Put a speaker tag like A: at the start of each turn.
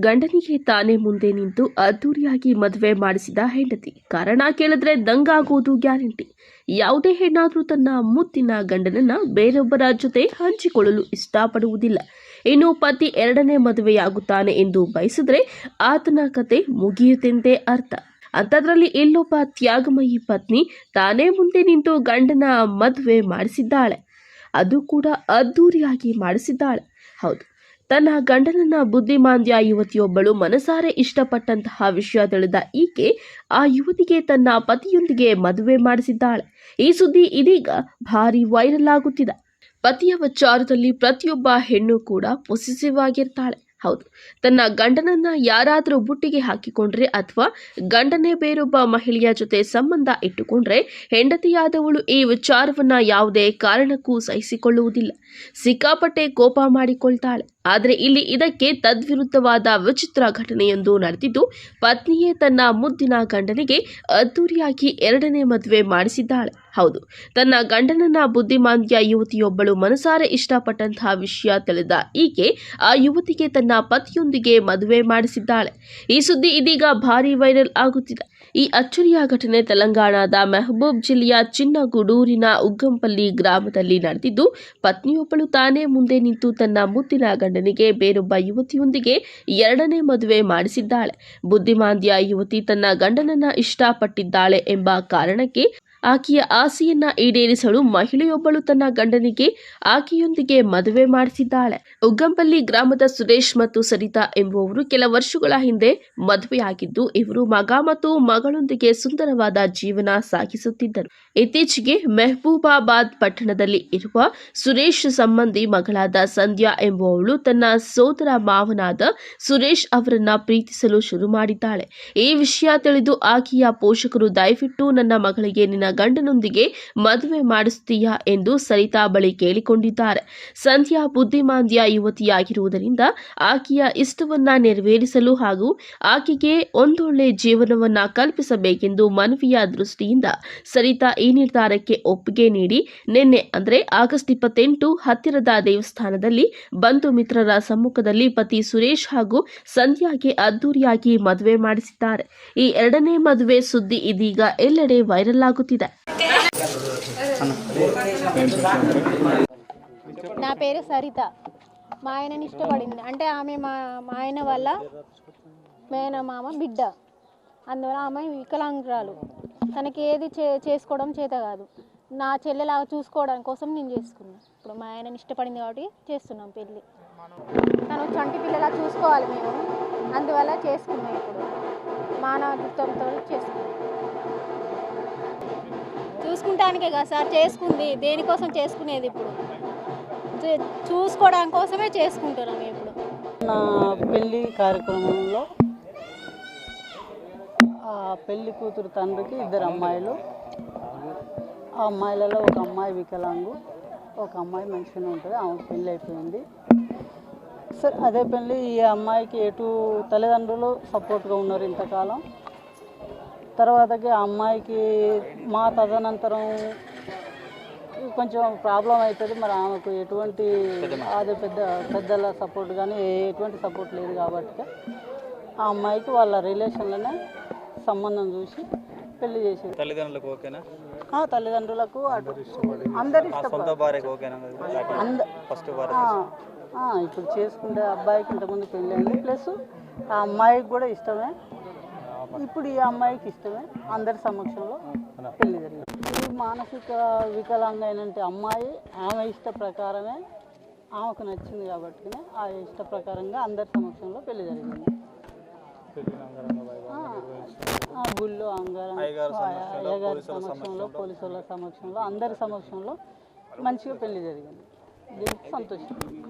A: ಗಂಡನಿಗೆ ತಾನೇ ಮುಂದೆ ನಿಂತು ಅದ್ದೂರಿಯಾಗಿ ಮದುವೆ ಮಾಡಿಸಿದ ಹೆಂಡತಿ. ಕಾರಣ ಕೇಳಿದ್ರೆ ದಂಗಾಗೋದು ಗ್ಯಾರಂಟಿ. ಯಾವುದೇ ಹೆಣ್ಣಾದರೂ ತನ್ನ ಮುತ್ತಿನ ಗಂಡನನ್ನ ಬೇರೊಬ್ಬರ ಜೊತೆ ಹಂಚಿಕೊಳ್ಳಲು ಇಷ್ಟಪಡುವುದಿಲ್ಲ. ಇನ್ನು ಪತಿ ಎರಡನೇ ಮದುವೆಯಾಗುತ್ತಾನೆ ಎಂದು ಬಯಸಿದ್ರೆ ಆತನ ಕತೆ ಮುಗಿಯುತ್ತೆಂದೇ ಅರ್ಥ. ಅಂಥದ್ರಲ್ಲಿ ಇಲ್ಲೊಬ್ಬ ತ್ಯಾಗಮಯಿ ಪತ್ನಿ ತಾನೇ ಮುಂದೆ ನಿಂತು ಗಂಡನ ಮದುವೆ ಮಾಡಿಸಿದ್ದಾಳೆ. ಅದು ಕೂಡ ಅದ್ದೂರಿಯಾಗಿ ಮಾಡಿಸಿದ್ದಾಳೆ. ಹೌದು. ತನ್ನ ಗಂಡನನ್ನ ಬುದ್ಧಿಮಾಂದ್ಯ ಯುವತಿಯೊಬ್ಬಳು ಮನಸಾರೆ ಇಷ್ಟಪಟ್ಟಂತಹ ವಿಷಯ ತಿಳಿದ ಈಕೆ ಆ ಯುವತಿಗೆ ತನ್ನ ಪತಿಯೊಂದಿಗೆ ಮದುವೆ ಮಾಡಿಸಿದ್ದಾಳೆ. ಈ ಸುದ್ದಿ ಇದೀಗ ಭಾರಿ ವೈರಲ್ ಆಗುತ್ತಿದೆ. ಪತಿಯ ವಿಚಾರದಲ್ಲಿ ಪ್ರತಿಯೊಬ್ಬ ಹೆಣ್ಣು ಕೂಡ ಪೊಸಿಸಿವ್ ಆಗಿರ್ತಾಳೆ. ಹೌದು, ತನ್ನ ಗಂಡನನ್ನ ಯಾರಾದರೂ ಬುಟ್ಟಿಗೆ ಹಾಕಿಕೊಂಡ್ರೆ ಅಥವಾ ಗಂಡನೇ ಬೇರೊಬ್ಬ ಮಹಿಳೆಯ ಜೊತೆ ಸಂಬಂಧ ಇಟ್ಟುಕೊಂಡ್ರೆ ಹೆಂಡತಿಯಾದವಳು ಈ ವಿಚಾರವನ್ನ ಯಾವುದೇ ಕಾರಣಕ್ಕೂ ಸಹಿಸಿಕೊಳ್ಳುವುದಿಲ್ಲ. ಸಿಕ್ಕಾಪಟ್ಟೆ ಕೋಪ ಮಾಡಿಕೊಳ್ತಾಳೆ. ಆದರೆ ಇಲ್ಲಿ ಇದಕ್ಕೆ ತದ್ವಿರುದ್ಧವಾದ ವಿಚಿತ್ರ ಘಟನೆಯೊಂದು ನಡೆದಿದ್ದು, ಪತ್ನಿಯೇ ತನ್ನ ಮುದ್ದಿನ ಗಂಡನಿಗೆ ಅದ್ದೂರಿಯಾಗಿ ಎರಡನೇ ಮದುವೆ ಮಾಡಿಸಿದ್ದಾಳೆ. ಹೌದು, ತನ್ನ ಗಂಡನನ್ನ ಬುದ್ಧಿಮಾಂದ್ಯ ಯುವತಿಯೊಬ್ಬಳು ಮನಸಾರೆ ಇಷ್ಟಪಟ್ಟಂತಹ ವಿಷಯ ತಿಳಿದ ಈಕೆ ಆ ಯುವತಿಗೆ ತನ್ನ ಪತಿಯೊಂದಿಗೆ ಮದುವೆ ಮಾಡಿಸಿದ್ದಾಳೆ. ಈ ಸುದ್ದಿ ಇದೀಗ ಭಾರಿ ವೈರಲ್ ಆಗುತ್ತಿದೆ. ಈ ಅಚ್ಚರಿಯ ಘಟನೆ ತೆಲಂಗಾಣದ ಮೆಹಬೂಬ್ ಜಿಲ್ಲೆಯ ಚಿನ್ನಗುಡೂರಿನ ಉಗ್ಗಂಪಲ್ಲಿ ಗ್ರಾಮದಲ್ಲಿ ನಡೆದಿದ್ದು, ಪತ್ನಿಯೊಬ್ಬಳು ತಾನೇ ಮುಂದೆ ನಿಂತು ತನ್ನ ಮುದ್ದಿನ ಗಂಡನಿಗೆ ಬೇರೊಬ್ಬ ಯುವತಿಯೊಂದಿಗೆ ಎರಡನೇ ಮದುವೆ ಮಾಡಿಸಿದ್ದಾಳೆ. ಬುದ್ಧಿಮಾಂದ್ಯ ಯುವತಿ ತನ್ನ ಗಂಡನನ್ನ ಇಷ್ಟಪಟ್ಟಿದ್ದಾಳೆ ಎಂಬ ಕಾರಣಕ್ಕೆ ಆಕೆಯ ಆಸೆಯನ್ನ ಈಡೇರಿಸಲು ಮಹಿಳೆಯೊಬ್ಬಳು ತನ್ನ ಗಂಡನಿಗೆ ಆಕೆಯೊಂದಿಗೆ ಮದುವೆ ಮಾಡಿಸಿದ್ದಾಳೆ. ಉಗ್ಗಂಪಲ್ಲಿ ಗ್ರಾಮದ ಸುರೇಶ್ ಮತ್ತು ಸರಿತಾ ಎಂಬುವವರು ಕೆಲ ವರ್ಷಗಳ ಹಿಂದೆ ಮದುವೆಯಾಗಿದ್ದು, ಇವರು ಮಗ ಮತ್ತು ಮಗಳೊಂದಿಗೆ ಸುಂದರವಾದ ಜೀವನ ಸಾಗಿಸುತ್ತಿದ್ದರು. ಇತ್ತೀಚೆಗೆ ಮೆಹಬೂಬಾಬಾದ್ ಪಟ್ಟಣದಲ್ಲಿ ಇರುವ ಸುರೇಶ್ ಸಂಬಂಧಿ ಮಗಳಾದ ಸಂಧ್ಯಾ ಎಂಬುವವಳು ತನ್ನ ಸೋದರ ಮಾವನಾದ ಸುರೇಶ್ ಅವರನ್ನ ಪ್ರೀತಿಸಲು ಶುರು ಮಾಡಿದ್ದಾಳೆ. ಈ ವಿಷಯ ತಿಳಿದು ಆಕೆಯ ಪೋಷಕರು ದಯವಿಟ್ಟು ನನ್ನ ಮಗಳಿಗೆ ನಿನ್ನ ಗಂಡನೊಂದಿಗೆ ಮದುವೆ ಮಾಡಿಸ್ತೀಯಾ ಎಂದು ಸರಿತಾ ಬಳಿ ಕೇಳಿಕೊಂಡಿದ್ದಾರೆ. ಸಂಧ್ಯಾ ಬುದ್ಧಿಮಾಂದ್ಯ ಯುವತಿಯಾಗಿರುವುದರಿಂದ ಆಕೆಯ ಇಷ್ಟವನ್ನ ನೆರವೇರಿಸಲು ಹಾಗೂ ಆಕೆಗೆ ಒಂದೊಳ್ಳೆ ಜೀವನವನ್ನ ಕಲ್ಪಿಸಬೇಕೆಂದು ಮನವಿಯ ದೃಷ್ಟಿಯಿಂದ ಸರಿತಾ ಈ ನಿರ್ಧಾರಕ್ಕೆ ಒಪ್ಪಿಗೆ ನೀಡಿ, ನಿನ್ನೆ ಅಂದ್ರೆ ಆಗಸ್ಟ್ ಇಪ್ಪತ್ತೆಂಟು ಹತ್ತಿರದ ದೇವಸ್ಥಾನದಲ್ಲಿ ಬಂಧು ಮಿತ್ರರ ಸಮ್ಮುಖದಲ್ಲಿ ಪತಿ ಸುರೇಶ್ ಹಾಗೂ ಸಂಧ್ಯಾಗೆ ಅದ್ದೂರಿಯಾಗಿ ಮದುವೆ ಮಾಡಿಸಿದ್ದಾರೆ. ಈ ಎರಡನೇ ಮದುವೆ ಸುದ್ದಿ ಇದೀಗ ಎಲ್ಲೆಡೆ ವೈರಲ್ ಆಗುತ್ತಿದೆ.
B: నా పేరు సరిత. మా ఆయనని ఇష్టపడింది. అంటే ఆమె మా మా ఆయన వల్ల మేనమామ బిడ్డ. అందువల్ల ఆమె వికలాంగురాలు. తనకి ఏది చే చేసుకోవడం చేత కాదు. నా చెల్లెలాగా చూసుకోవడం కోసం నేను చేసుకున్నాను ఇప్పుడు మా ఆయనని ఇష్టపడింది కాబట్టి చేస్తున్నాం పెళ్ళి. తను చంటి పిల్లలా చూసుకోవాలి మేము. అందువల్ల చేసుకున్నాం ఇప్పుడు. మానవత్వంతో చేసుకున్నాం. చూసుకుంటానికే కదా సార్ చేసుకుంది. దేనికోసం చేసుకునేది ఇప్పుడు? చూసుకోవడం కోసమే చేసుకుంటున్నాం ఇప్పుడు.
C: నా పెళ్ళి కార్యక్రమంలో ఆ పెళ్ళి కూతురు తండ్రికి ఇద్దరు అమ్మాయిలు. ఆ అమ్మాయిలలో ఒక అమ్మాయి వికలాంగు ఒక అమ్మాయి మంచిగానే ఉంటుంది. ఆమె పెళ్ళి అయిపోయింది. సరే అదే పెళ్ళి ఈ అమ్మాయికి ఎటు తల్లిదండ్రులు సపోర్ట్గా ఉన్నారు ఇంతకాలం? తర్వాతకి ఆ అమ్మాయికి మా తదనంతరం కొంచెం ప్రాబ్లం అవుతుంది మరి ఆమెకు ఎటువంటి అదే పెద్ద పెద్దల సపోర్ట్ కానీ ఎటువంటి సపోర్ట్ లేదు కాబట్టి ఆ అమ్మాయికి వాళ్ళ రిలేషన్లోనే సంబంధం చూసి పెళ్ళి చేసేది.
D: తల్లిదండ్రులకు ఓకేనా?
C: ఆ, తల్లిదండ్రులకు అందరు ఇప్పుడు చేసుకుంటే అబ్బాయికి ఇంతకుముందు పెళ్ళి అయింది ప్లస్ ఆ అమ్మాయికి కూడా ఇష్టమే. ఇప్పుడు ఈ అమ్మాయికి ఇష్టమే. అందరి సమక్షంలో పెళ్ళి జరిగింది. ఈ మానసిక వికలాంగ అయినంటే అమ్మాయి ఆమె ఇష్ట ప్రకారమే ఆమెకు నచ్చింది కాబట్టి ఆ ఇష్ట ప్రకారంగా అందరి సమక్షంలో పెళ్ళి జరిగింది. గుళ్ళో అంగారం
D: అయ్యగారు సమక్షంలో. పోలీసుల
C: సమక్షంలో అందరి సమక్షంలో మంచిగా పెళ్ళి జరిగింది. దీనికి సంతోషం.